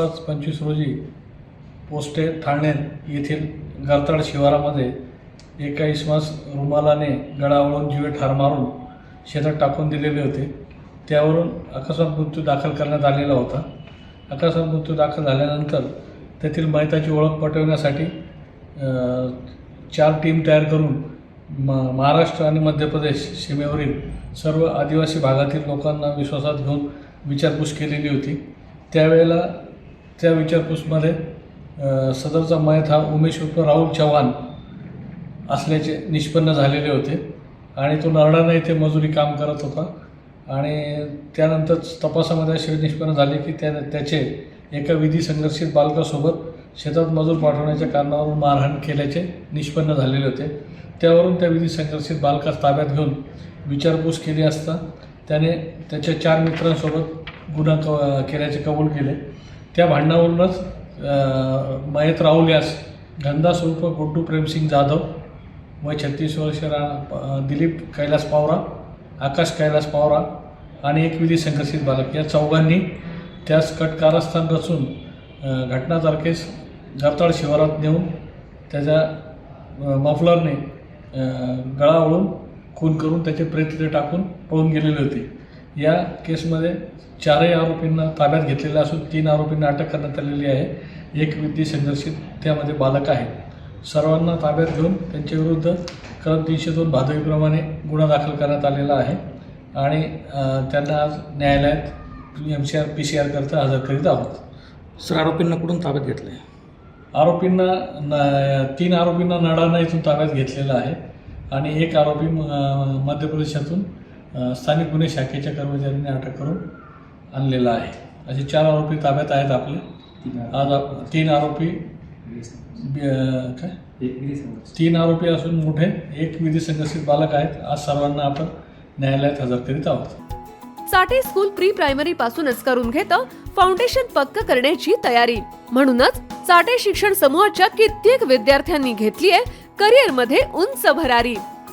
पाच पंचवीस रोजी पोस्टे ठाणे येथील गारताड शिवारामध्ये एका इसमास रुमालाने गळावळून जीवे ठार मारून शेतात टाकून दिलेले होते. त्यावरून अकस्मात मृत्यू दाखल करण्यात आलेला होता. अकस्मात मृत्यू दाखल झाल्यानंतर तेथील मैताची ओळख पटवण्यासाठी चार टीम तयार करून म महाराष्ट्र आणि मध्य प्रदेश सीमेवरील सर्व आदिवासी भागातील लोकांना विश्वासात घेऊन विचारपूस केलेली होती. त्यावेळेला त्या विचारपूसमध्ये सदरचा मयत हा उमेश उर्फ राहुल चव्हाण असल्याचे निष्पन्न झालेले होते. आणि तो नरडाना येथे मजुरी काम करत होता. आणि त्यानंतर तपासामध्ये असे निष्पन्न झाले की त्या त्याचे एका विधी संघर्षित बालकासोबत शेतात मजूर पाठवण्याच्या कारणावरून मारहाण केल्याचे निष्पन्न झालेले होते. त्यावरून त्या विधी संघर्षित बालकास ताब्यात घेऊन विचारपूस केली असता त्याने त्याच्या चार मित्रांसोबत गुन्हा क केल्याचे कबूल केले. त्या भांडणावरूनच मयत राहुल यास गंदास स्वरूप गुड्डू प्रेमसिंग जाधव वय छत्तीस वर्ष रा दिलीप कैलास पावरा आकाश कैलास पावरा आणि एक विधी संघर्षित बालक. या चौघांनी त्यास कट कारस्थान रचून अ, घटना तारखेस गरताळ शिवारात नेऊन त्याच्या मफलरने गळावळून गळा ओळून खून करून त्याचे प्रेत टाकून पळून गेलेले होते. या केसमध्ये चारही आरोपींना ताब्यात घेतलेले असून तीन आरोपींना अटक करण्यात आलेली आहे. एक विधी संघर्षित त्यामध्ये बालक आहे. सर्वांना ताब्यात घेऊन त्यांच्या विरुद्ध कलम तीनशे दोन भादवीप्रमाणे गुन्हा दाखल करण्यात आलेला आहे आणि त्यांना आज न्यायालयात M C R P C R करता हजर करीत आहोत. सर आरोपींना कुठून ताब्यात घेतलंय? आरोपींना न तीन आरोपींना नडाणा इथून ताब्यात घेतलेला आहे. आणि एक आरोपी मध्य प्रदेशातून स्थानिक गुन्हे शाखेच्या कर्मचाऱ्यांनी अटक करून आणलेला आहे. असे चार आरोपी ताब्यात आहेत आपले. आज तीन आरोपी काय? तीन आरोपी असून मोठे एक विधी संघर्षित बालक आहेत. आज सर्वांना आपण न्यायालयात हजर करीत आहोत. साठे स्कूल प्री प्रायमरी पासूनच करून घेतं फाउंडेशन पक्क करण्याची तयारी. म्हणूनच साठे शिक्षण समूहाच्या कित्येक विद्यार्थ्यांनी घेतलीये करिअरमध्ये उंच भरारी.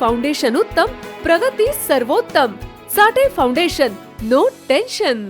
foundation उत्तम प्रगती सर्वोत्तम साठे फाउंडेशन नो टेन्शन